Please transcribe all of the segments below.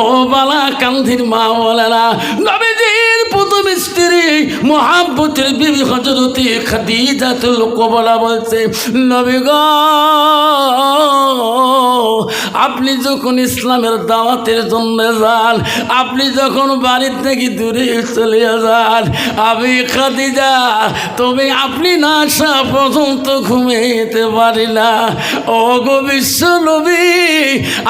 ও বালা কান্ধির মা বলেরা নবীজির প্রথম স্ত্রী মহাব্বতের বিবি হজরতি খাদিজাতুল কোবরা বলছে, নবী গো, আপনি যখন ইসলামের দাওয়াতের জন্য যান, আপনি যখন বাড়ির থেকে দূরে চলে যান, আমি খাদিজা, তবে আপনি না আসা পর্যন্ত ঘুমিয়ে পারি না। ও বিশ্ব নবী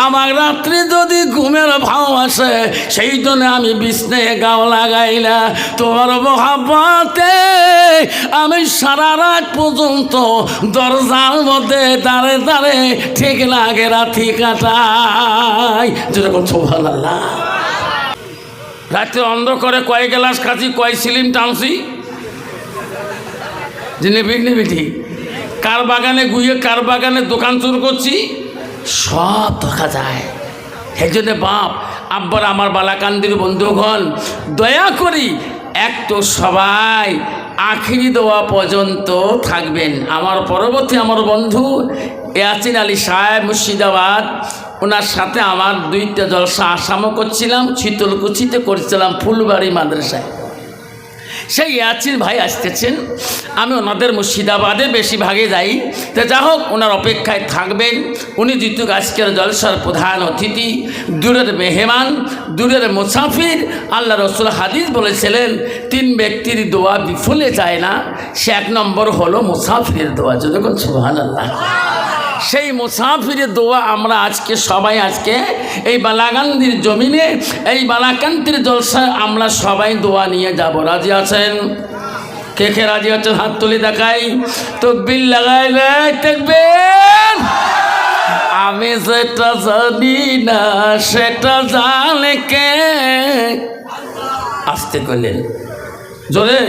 আমার রাত্রে যদি ঘুমের ভাও আসে, সেই জন্য আমি বিষ্ণে গাও লাগাই না। তোমার মহাব্বতে আমি সারা রাত পর্যন্ত দরজার মধ্যে দাঁড়ে দাঁড়ে ঠিক লাগে রাতি কাটাই। যেরকম সোভান আল্লাহ রাত্রে অন্ধকারে কয় গ্লাস খাচ্ছি, কয় সিলিম টানছি? যে কার বাগানে গুইয়ে কার বাগানে দোকান চুর করছি? সব দেখা যায়। সেই জন্যে বাপ আব্বার আমার বালাকান্দির বন্ধুগণ, দয়া করি এক তো সবাই আখিরি দেওয়া পর্যন্ত থাকবেন। আমার পরবর্তী আমার বন্ধু ইয়াসিন আলী সাহেব মুর্শিদাবাদ, ওনার সাথে আমার দুইটা জলসা আসামও করছিলাম শীতলকুচিতে করছিলাম ফুলবাড়ি মাদ্রাসায়। সেই ইয়াচিন ভাই আসতেছেন। আমি ওনাদের মুর্শিদাবাদে বেশিরভাগে যাই। তো যা হোক, ওনার অপেক্ষায় থাকবেন। উনি যেহেতু আজকের জলসার প্রধান অতিথি, দূরের মেহমান, দূরের মুসাফির। আল্লাহ রসুল হাদিস বলেছিলেন, তিন ব্যক্তির দোয়া বিফলে যায় না, সে এক নম্বর হলো মুসাফিরের দোয়া। যতক্ষণ সুহান আল্লাহ সেই মুসাফিরের দোয়া আমরা আজকে সবাই আজকে এই বালাকান্দির জমিনে, এই বালাকান্তির জলসায় আমরা সবাই দোয়া নিয়ে যাব। রাজি আছেন? কে কে রাজি আছেন? হাত তুলে দেখাই। তো বিল লাগাই দেখবেন আমি যেটা জানি না, সেটা জানে কে? আসতে করলেন। জোরে?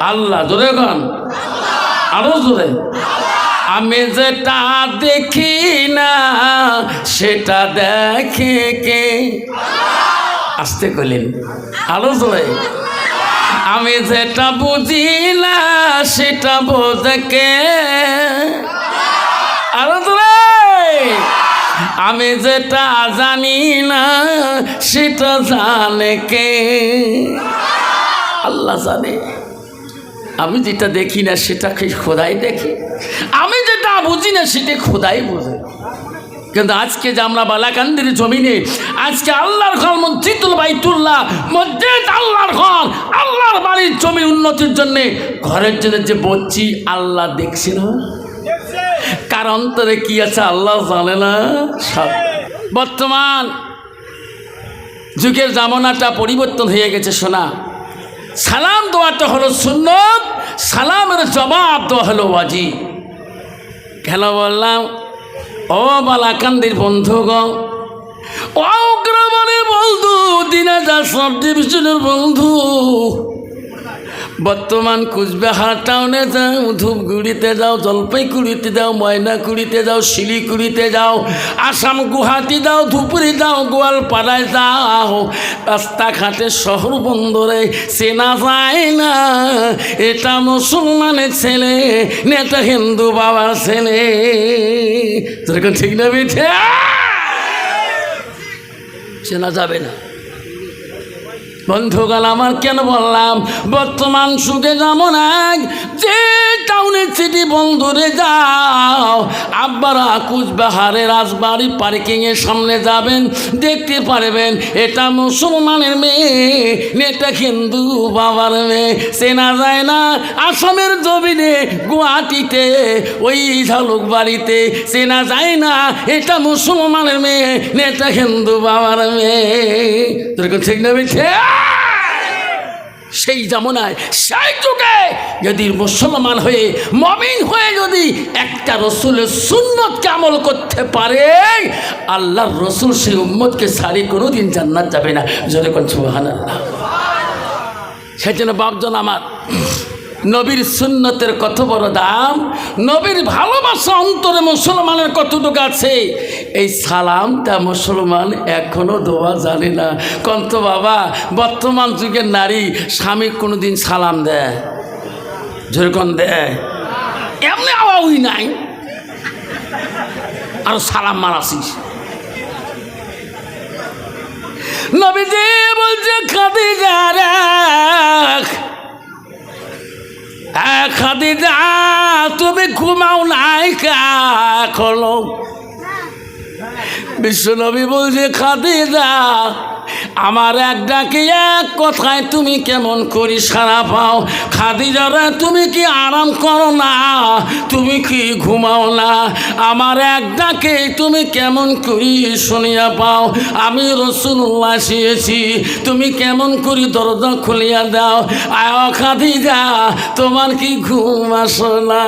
আল্লাহ, জোরে গান। আরও জোরে। আমি যেটা দেখি না, সেটা দেখে কে? আসতে করলেন আরও জোরে। আমি যেটা বুঝি না, সেটা বোঝে কে? আরও জোরে। আমি যেটা জানি না, সেটা জানে কে? আল্লাহ জানে। আমি যেটা দেখি না সেটা কি খোদাই দেখে। আমি বুঝি না সেটা খোদাই বোঝে। কিন্তু আজকে যে আমরা বালাকান্দির জমিনে, আজকে আল্লাহর ঘর, মসজিদুল বাইতুল্লাহ, মসজিদ আল্লাহর ঘর, আল্লাহর বাড়ির জমি উন্নতির জন্য ঘরের জন্য যে বলছি আল্লাহ দেখছি না? কার অন্তরে কি আছে আল্লাহ জানে না? সব। বর্তমান যুগের জামানাটা পরিবর্তন হয়ে গেছে শোনা সালাম দেওয়াটা হলো সুন্নত, সালামের জবাব দেওয়া হলো ওয়াজি কেন বললাম ও বালাকান্দির বন্ধুগণ ও গ্রামের বন্ধু দিনাজার সব ডিভিশনের বন্ধু বর্তমান কুচবিহার টাউনে যাও, ধূপগুড়িতে যাও, জলপাইগুড়িতে যাও, ময়নাগুড়িতে যাও, শিলিগুড়িতে যাও, আসাম গুয়াহাটি যাও ধুপুরি যাও, গোয়ালপাড়ায় যাও। রাস্তাঘাটে শহর বন্দরে চেনা যায় না, এটা মুসলমানের ছেলে, নেতা হিন্দু বাবার ছেলে। যেরকম ঠিক না বেঠে? চেনা যাবে না। বন্ধুগণ আমার কেন বললাম? বর্তমান সুখে যেমন এক যে টাউনের সিটি বন্ধুরে যাও আব্বারা কুচবিহারে রাজবাড়ি পার্কিংয়ের সামনে যাবেন, দেখতে পারবেন, এটা মুসলমানের মেয়ে এটা হিন্দু বাবার মেয়ে। চেনা যায় না আসামের জমিনে, গুয়াহাটিতে, ওই ঝালুক বাড়িতে। চেনা যায় না এটা মুসলমানের মেয়ে এটা হিন্দু বাবার মেয়ে। তোর ঠিক না বেছে সেই জামনায় সেই যুগে যদি মুসলমান হয়ে, মমিন হয়ে যদি একটা রসুলের সুন্নতকে আমল করতে পারে, আল্লাহর রসুল সেই উম্মতকে সারি কোনোদিন জান্নাত যাবে না। যদি কোন সুহান আল্লাহ সেই জন্য বাপজন আমার নবীর সুন্নতের কত বড় দাম? নবীর ভালোবাসা অন্তরে মুসলমানের কতটুকু আছে? এই সালামটা মুসলমান এখনও দেওয়া জানে না। কন্ত বাবা, বর্তমান যুগের নারী স্বামী কোনোদিন সালাম দেয়? যেরকম দেয়? এমনি আওয়াই নাই। আর সালাম মারাসিস নবীজি বলছে, খাদিজা রে হ্যাঁ খাদিজা তুমি ঘুমাও নাই এখনও বিশ্বনবী বলছে খাদিজা আমার এক ডাকে এক কথায়, তুমি কেমন করি সারা পাও? খাদিজারা, তুমি কি আরাম করো না? তুমি কি ঘুমাও না? আমার এক ডাকে, তুমি কেমন করি শুনিয়া পাও? আমি রসুল্লাহ শিয়েছি, তুমি কেমন করি দরজা খুলিয়া দাও? আয় খাদিজা, তোমার কি ঘুম আসো না?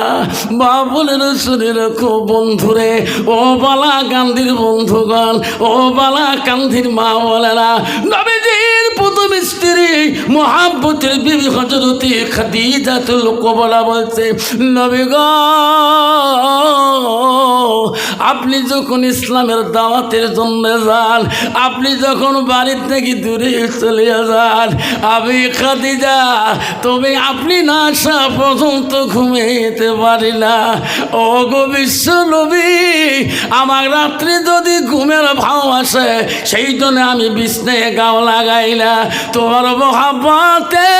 শুনে রাখো বন্ধুরে, ও বালা গান্ধীর বন্ধুগণ, ও বালা গান্ধীর মা বলেরা নবীজির প্রথম স্ত্রী মহাব্বতের বিবি হজরতি খাদিজাতুল কোবরা বলছে, নবী গো, আপনি যখন ইসলামের দাওয়াতের জন্য যান, আপনি যখন বাড়ির থেকে দূরে চলে যান, আমি খাদিজা, তবে আপনি না আসা পর্যন্ত ঘুমিয়ে পারি না। ও গো বিশ্ব নবী আমার রাত্রে যদি ঘুমের ভাও আসে সেই জন্য আমি বিষ্ণে গাও লাগাইলা তোমার মহাব্বতে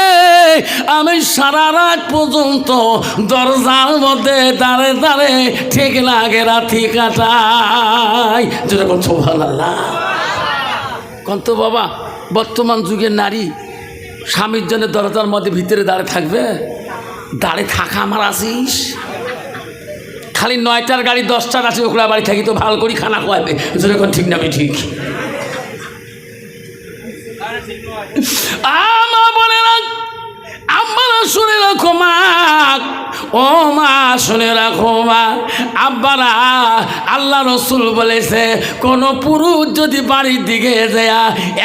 আমি সারা রাত পর্যন্ত দরজার মধ্যে দাঁড়ে দাঁড়ে ঠিক লাগে রাতি কাটাই। যেরকম সোভান আল্লাহ কন্ত বাবা, বর্তমান যুগের নারী, স্বামীর জন্য দরজার মধ্যে ভিতরে দাঁড়ে থাকবে? দাঁড়ে থাকা আমার আসিস খালি নয়টার গাড়ি, দশটার আছে ওগুলা বাড়ি থাকি তো ভালো করি খানা খাওয়াবে। যেরকম ঠিক না আমি ঠিক? আমা বলে না আব্বারা শুনে রাখো মা। ও মা, শুনে রাখো মা। আব্বারা, আল্লাহ রসুল বলেছে, কোনো পুরুষ যদি বাড়ির দিকে যায়,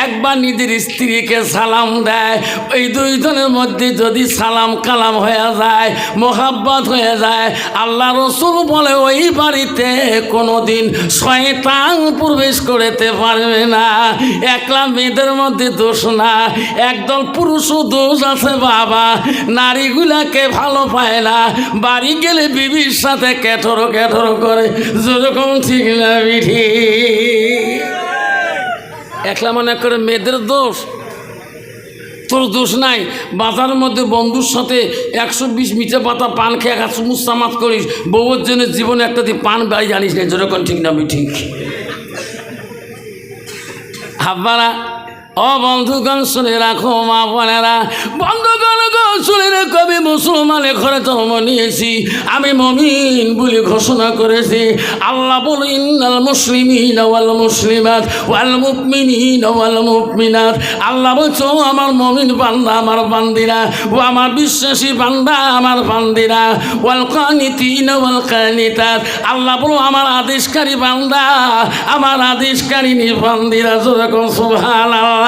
একবার নিজের স্ত্রীকে সালাম দেয়, ওই দুইজনের মধ্যে যদি সালাম কালাম হয়ে যায়, মোহাব্বত হয়ে যায়, আল্লাহ রসুল বলে, ওই বাড়িতে কোনো দিন শয়তান প্রবেশ করতে পারবে না। একলা মেয়েদের মধ্যে দোষ না, একদল পুরুষও দোষ আছে বাবা। নারীগুলাকে ভালো পায় না বাড়ি গেলে বিবির সাথে কেঠরো কেঠরো করে, যেরকম ঠিক না বিধি। একলা মনে করে মেয়েদের দোষ? তোর দোষ নাই। বাজারের মধ্যে বন্ধুর সাথে একশো বিশ মিঠে পাতা পান খেয়ে একশো মুসামাত করিস। বউয়ের জন্য জীবনে একটা তুই পান বাড়ি জানিস না যেরকম ঠিক না ঠিক হাব্বারা ও বন্ধুগণ, শুনে রাখো মা বোনেরা। বন্ধুগণ শুনে রে কবি মুসলমানের ঘরে জন্ম নিয়েছি। আমি মমিন বলে ঘোষণা করেছি। আল্লাহ বলো ইন্নাল মুসলিমিন ওয়াল মুসলিমাত ওয়াল মুকমিনিন ওয়াল মুকমিনাত আল্লাহ বলছো আমার মমিন বান্দা, আমার বান্দিরা, ও আমার বিশ্বাসী বান্দা, আমার বান্দিরা। ওয়াল কানিতিন ওয়াল কানিতাত। আল্লাহ বলো আমার আদেশকারী বান্দা, আমার আদেশকারী বান্দিরা। যেরকম সুবহানাল্লাহ।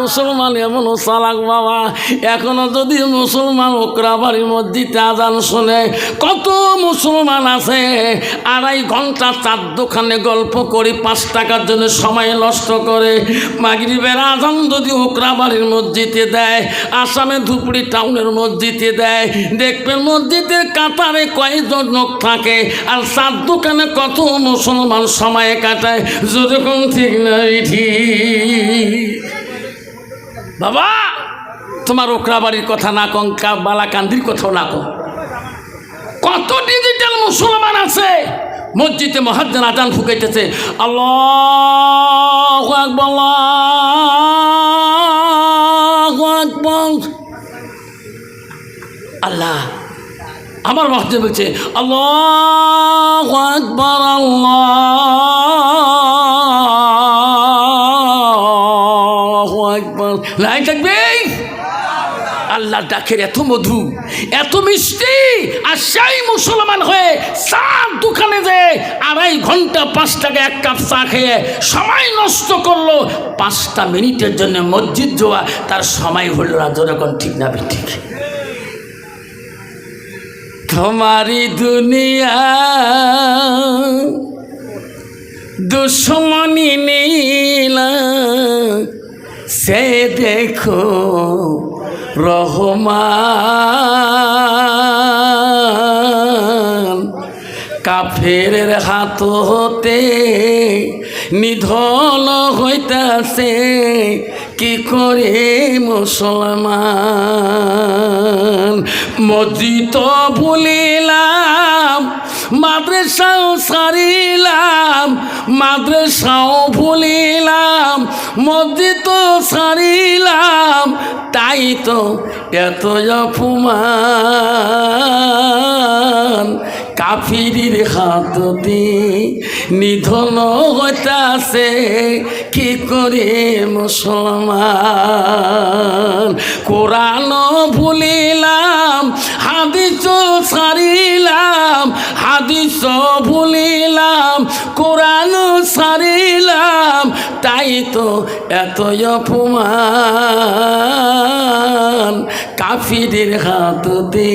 মুসলমান এমন চালাক বাবা। এখনও যদি মুসলমান ওকরা বাড়ির মসজিদে আজান শোনে কত মুসলমান আছে, আড়াই ঘণ্টা চার দোকানে গল্প করে, পাঁচ টাকার জন্য সময় নষ্ট করে। মাগরিবের আজান যদি ওকরা বাড়ির মসজিদে দেয় আসামে ধুপড়ি টাউনের মসজিদে দেয়, দেখবেন মসজিদের কাতারে কয়েকজন লোক থাকে, আর চার দোকানে কত মুসলমান সময় কাটায়, যেরকম ঠিক নাই ঠিক। বাবা, তোমার ওকরা বাড়ির কথা না কং, বালাকান্দির কথাও না কং কত ডিজিটাল মুসলমান আছে, মসজিদে মহাজ্জান আজান ফুকাইতেছে। আল্লাহ আল্লাহু আমার মসজিদ বলছে, আল্লাহ আকবার, আল্লাহ। আল্লাহ ডাকের এত মধু, এত মিষ্টি, আর সেই মুসলমান হয়ে চার দোকানে যে আড়াই ঘণ্টা পাঁচ টাকা এক কাপ চা খেয়ে সময় নষ্ট করল, পাঁচটা মিনিটের জন্য মসজিদ যাওয়া তার সময় হলো না যখন ঠিক না ঠিক তোমারি দুনিয়া, দুশ্মনী নীলা, সে দেখো রহমান কাফের হাত হতে নিধন হইতাছে কি করে মুসলমান? মসজিদ ভুলিলাম মাদ্রাসাও সারিলাম, মাদ্রাসাও ভুলিলাম মসজিদ সারিলাম, তাই তো এত অপমান। কাফিরির হাততে নিধন হইতাছে, কি করে মুসলমান? কোরআন ভুলিলাম হাদিস সারিলাম হাদিস ভুলিলাম, কোরআন সারিলাম তাই তো এত অপমান। কাফিরের হাততে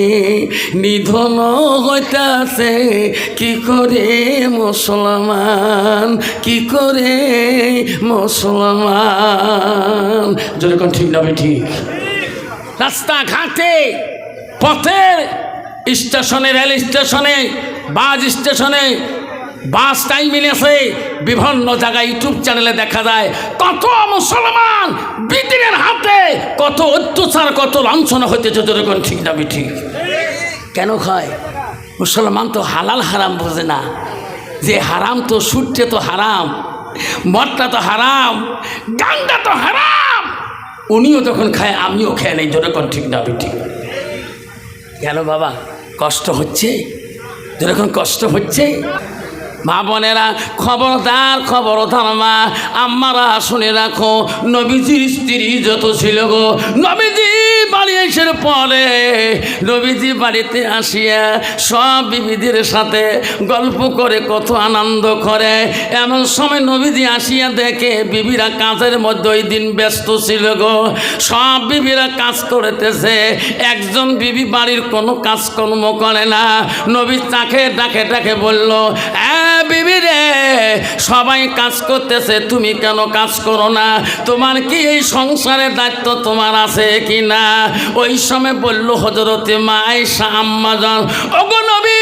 নিধন হইতাছে, কি করে মুসলমান, কি করে মুসলমান? যেরকম ঠিক না ঠিক? রাস্তাঘাটে পথের স্টেশনে, রেল স্টেশনে, বাস স্টেশনে, বাস টাইমিং আছে বিভিন্ন জায়গায় ইউটিউব চ্যানেলে দেখা যায়, কত মুসলমান ব্রিটেনের হাতে, কত অত্যাচার, কত লাঞ্ছনা হইতেছে যেরকম ঠিক না ঠিক কেন খায় মুসলমান তো হালাল হারাম বোঝে না। যে হারাম তো সুটছে তো হারাম, মদটা তো হারাম গানটা তো হারাম। উনিও তখন খায়, আমিও খেয়ে নেই, যেরকম ঠিক না ঠিক কেন বাবা, কষ্ট হচ্ছে? যেরকম কষ্ট হচ্ছে? মা বোনেরা, খবরদার খবরদার মা আমারা শুনে রাখো, নবীজির স্ত্রী যত ছিল গো, নবীজি এসের পরে নবীজি বাড়িতে আসিয়া সব বিবিদের সাথে গল্প করে, কত আনন্দ করে। এমন সময় নবীজি আসিয়া দেখে বিবিরা কাজের মধ্যে ওই দিন ব্যস্ত ছিল গো। সব বিবিরা কাজ করতেছে। একজন বিবি বাড়ির কোনো কাজকর্ম করে না। নবী তাকে ডাকে ডাকে বলল, "এ বিবি রে, সবাই কাজ করতেছে, তুমি কেন কাজ করো না? তোমার কি এই সংসারের দায়িত্ব তোমার আছে কি না ওই সময় বলল হজরতে মায়েশা আম্মাজান ওগো নবী,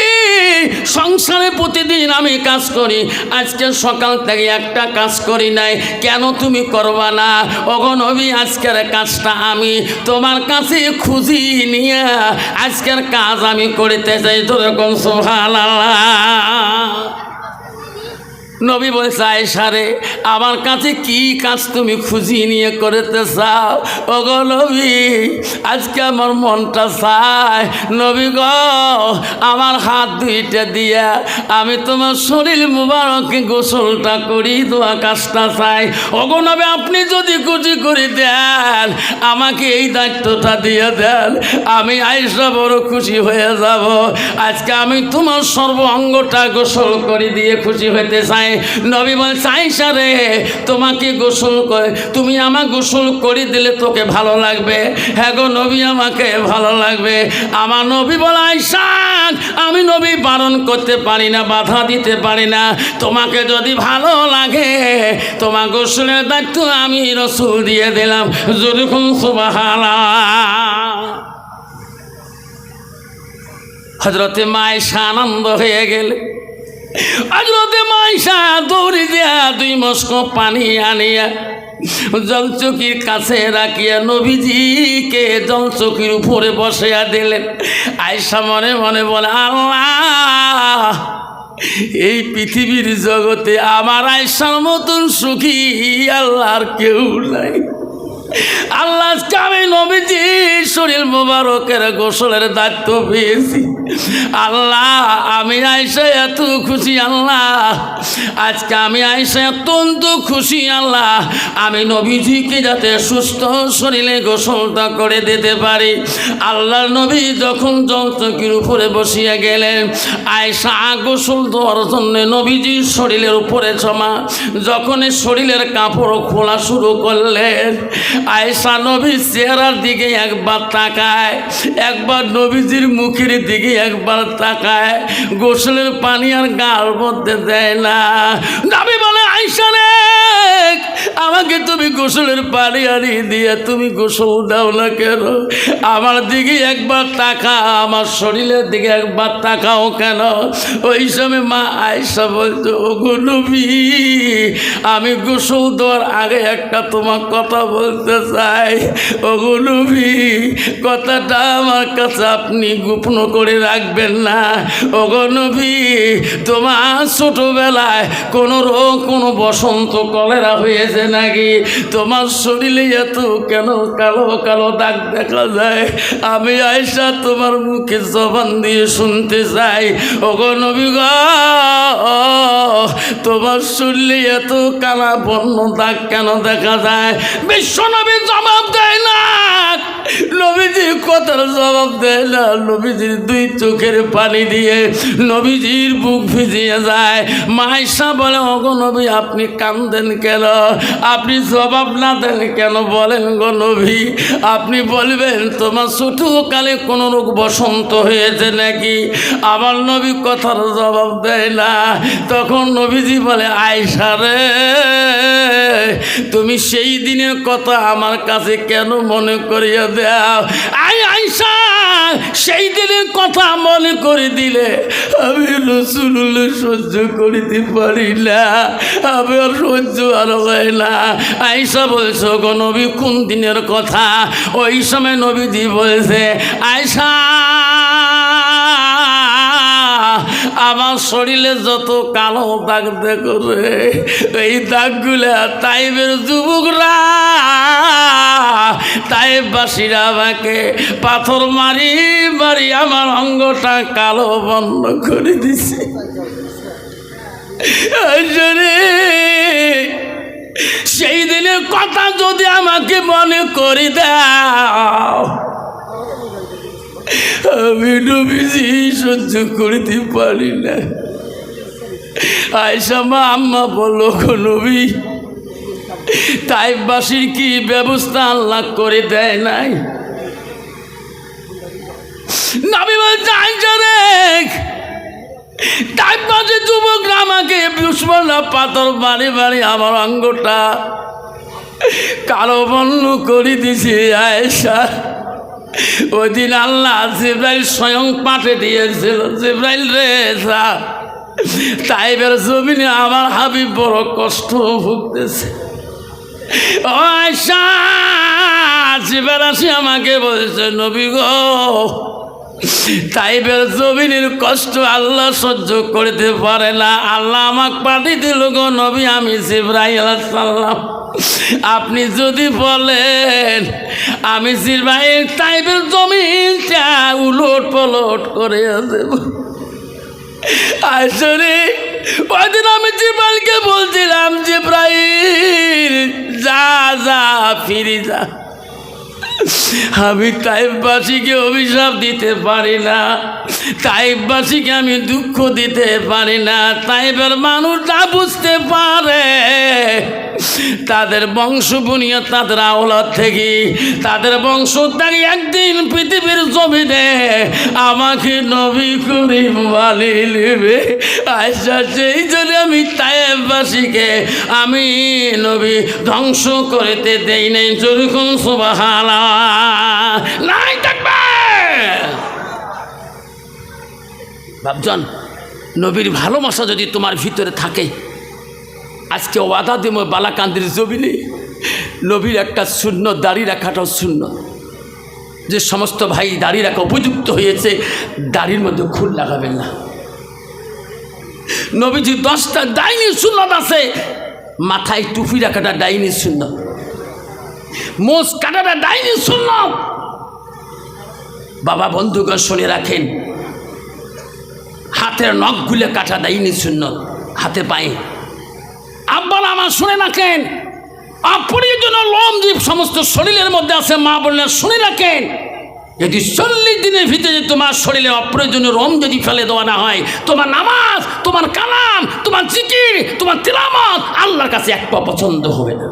সংসারে প্রতিদিন আমি কাজ করি, আজকে সকাল থেকে একটা কাজ করি নাই, কেন তুমি করবা না? ওগো নবী, আজকের কাজটা আমি তোমার কাছে খুঁজি নিয়ে, আজকের কাজ আমি করিতে চাই তোরকম সোহান নবী বলছে আয়সারে আমার কাছে কি কাজ তুমি খুঁজি নিয়ে করতে চাও? ওগো নবী, আজকে আমার মনটা চায়, নবী গ, আমার হাত দুইটা দিয়া আমি তোমার শরীর মুবারকে গোসলটা করি, দোয়া কাজটা চাই। ওগো নবী, আপনি যদি খুশি করে দেন, আমাকে এই দায়িত্বটা দিয়ে দেন, আমি আয়সা বড় খুশি হয়ে যাব। আজকে আমি তোমার সর্ব অঙ্গটা গোসল করে দিয়ে খুশি হইতে চাই নবী বলছে আয়সা রে, তোমাকে গোসল করে, তুমি আমার গোসল করে দিলে তোকে ভালো লাগবে? হ্যাঁ গো নবী, আমাকে ভালো লাগবে। আমার নবী বলে আয়সা আমি নবী বারণ করতে পারি না, বাধা দিতে পারি না। তোমাকে যদি ভালো লাগে, তোমার গোসলের দায়িত্ব আমি রসুল দিয়ে দিলাম। যেরকম সুবাহালা হজরতে মায়েশা আনন্দ হয়ে গেলে। হজরতে মায়েশা দৌড়ি দেয়া দুই মস্ক পানি আনিয়া জলচকির কাছে রাখিয়া নবীজিকে জলচকির উপরে বসিয়া দিলেন। আয়সা মনে মনে বলে, আল্লাহ, এই পৃথিবীর জগতে আমার আয়সার মতন সুখী আল্লাহর কেউ নাই। আল্লাহ আমি নবীজি শরীর মোবারকের গোসলের দায়িত্ব পেয়েছি। আল্লাহ, আমি আইসে এত খুশি, আল্লাহ। আজকে আমি আইসে অত্যন্ত খুশি, আল্লাহ। আমি নবীজিকে যাতে সুস্থ শরীরে গোসলটা করে দিতে পারি। আল্লাহ নবী যখন জলচকির উপরে বসিয়া গেলেন আয়সা গোসল দেওয়ার জন্য নবীজির শরীরের উপরে জমা যখন শরীরের কাপড় খোলা শুরু করলেন আয়সা নবীর চেহারার দিকে একবার তাকায়, একবার নবীজির মুখের দিকে একবার তাকায়, গোসলের পানি আর গাল মধ্যে দেয় না। নবী বলে আয়সা রে আমাকে তুমি গোসল গোসলের পানি আনি দিয়ে তুমি গোসল দাও না কেন? আমার দিকে একবার তাকা আমার শরীরের দিকে একবার তাকাও কেন? ওই সময় মা আয়সা বলতো ওগো আমি গোসল দেওয়ার আগে একটা তোমার কথা বলতে চাই। ওগো কথাটা আমার কাছে আপনি গোপন করে রাখবেন না। ওগো তোমার ছোটবেলায় কোনো রোগ, কোনো বসন্ত, কলেরা হয়েছে নাকি? তোমার শরীরে এত কেন কালো কালো দাগ দেখা যায়? আমি আয়সা তোমার মুখে জবান দিয়ে শুনতে চাই। ওগো নবী গো, তোমার শরীরে এত কালা বন্য দাগ কেন দেখা যায়? বিশ্বনবী জবাব দেয় জবাব দেয় না। নবীজির দুই চোখের পানি দিয়ে নবীজির বুক ভিজিয়ে যায়। মাইসা বলে অগো নবী, আপনি কান্দেন কেন? আপনি জবাব না দেন কেন? বলেন গো নবী, আপনি বলবেন, তোমার ছোটকালে কোনো রোগ বসন্ত হয়েছে নাকি? আমার নবী কথার জবাব দেয় না। তখন নবীজি বলে আয়সা রে, তুমি সেই দিনের কথা আমার কাছে কেন মনে করিয়া দাও? আই আইসা সেই দিনের কথা মনে করে দিলে আমি রসুল্লাহ সহ্য করিতে পারি না, আমি আর সহ্য আর হয় না। আইসা বলছো গো নবী, কোন দিনের কথা? ওই সময় নবীজি বলছে আয়সা আমার শরীরে যত কালো দাগ দেখো রে, এই দাগগুলা তাইবের যুবকরা, তাইবাসীরা আমাকে পাথর মারি মারি আমার অঙ্গটা কালো বন্ধ করে দিছে। সেই দিনের কথা যদি আমাকে মনে করে দাও আমি নবীজি সহ্য করিতে পারি না। আয়সা মা, আম্মা বলল নবী, তাইবাসীর কি ব্যবস্থা আল্লাহ করে দেয় নাই? নবী বলছে আইসা রেখ তাইবাসী যুবকরা আমাকে দুশ্মনরা পাথর বাড়ি বাড়ি আমার অঙ্গটা কালো বন্য করে দিছে, আয়েশা। ওই দিন আল্লাহ জিব্রাইল স্বয়ং পাঠে দিয়েছিল, জিব্রাইল রে যা তাইবের জমিনে আমার হাবিব বড় কষ্ট ভুগতেছে। ও আয়সা আসি আমাকে বলছে, নবী গো তাইবের জমিনের কষ্ট আল্লাহ সহ্য করতে পারে না। আল্লাহ আমাকে পাঠিয়ে দিল গো নবী, আমি জিব্রাইল সাল্লাম আপনি যদি বলেন, আমি জিব্রাইল তাইবের জমিনটা উলট পলট করে দেব। আসলে ওইদিন আমি জিব্রাইলকে বলছিলাম, জিব্রাইল, যা যা, ফিরে যা। আমি তাইবাসীকে অভিশাপ দিতে পারি না। তাইবাসীকে আমি দুঃখ দিতে পারি না। তাইবের মানুষটা বুঝতে পারে। তাদের বংশ বুনিয়া তাদের আওলাদ থেকে, তাদের বংশ থেকে একদিন পৃথিবীর জমিনে আমাকে নবী করি মালি নেবে। আচ্ছা সেই জন্য আমি তাইবাসীকে আমি নবী ধ্বংস করতে দেই নাই সুবাহালা নাই থাকবে! ভাবজন নবীর ভালোবাসা যদি তোমার ভিতরে থাকে আজকে ওয়াদা দেব বালাকান্দির জমিনে। নবীর একটা শূন্য, দাড়ি রাখাটাও শূন্য। যে সমস্ত ভাই দাড়ি রাখা উপযুক্ত হয়েছে, দাড়ির মধ্যে খুল লাগাবেন না। নবীজি দশটা ডাইনি শূন্যত আছে, মাথায় টুপি রাখাটা ডাইনি শূন্য। মোষ কাটাটা ডাইনি শূন্য। বাবা বন্ধুগণ শুনে রাখেন, হাতের নখগুলো কাটা ডাইনি শূন্য, হাতে পায়ে। আমার শুনে রাখেন। আপনি অপ্রয়োজনীয় লোম যে সমস্ত শরীরের মধ্যে আছে, মা বললেন শুনে রাখেন। যদি চল্লিশ দিনের ভিতরে তোমার শরীরে অপ্রয়োজনীয় রোম যদি ফেলে দেওয়া না হয়, তোমার নামাজ, তোমার কালাম, তোমার জিকির, তোমার তিলামত আল্লাহর কাছে এক পছন্দ হবে না।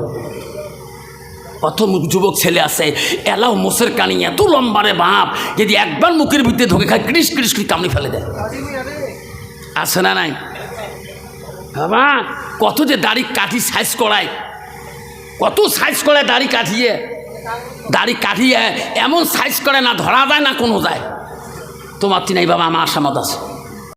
অত যুবক ছেলে আছে, এলাও মোষের কানি, এত লম্বারে বাপ, যদি একবার মুখের ভিতরে ঢোকে খায়, ক্রিস ক্রিস করে কামড়ি ফেলে দেয়। আছে না নাই? বাবা, কত যে দাড়ি কাঠি সাইজ করায়। কত সাইজ করে দাড়ি কাঠিয়ে। দাড়ি কাটিয়ে এমন সাইজ করে না, ধরা যায় না কোনো যায়। তোমার তিনাই বাবা, আমার আসামত আছে।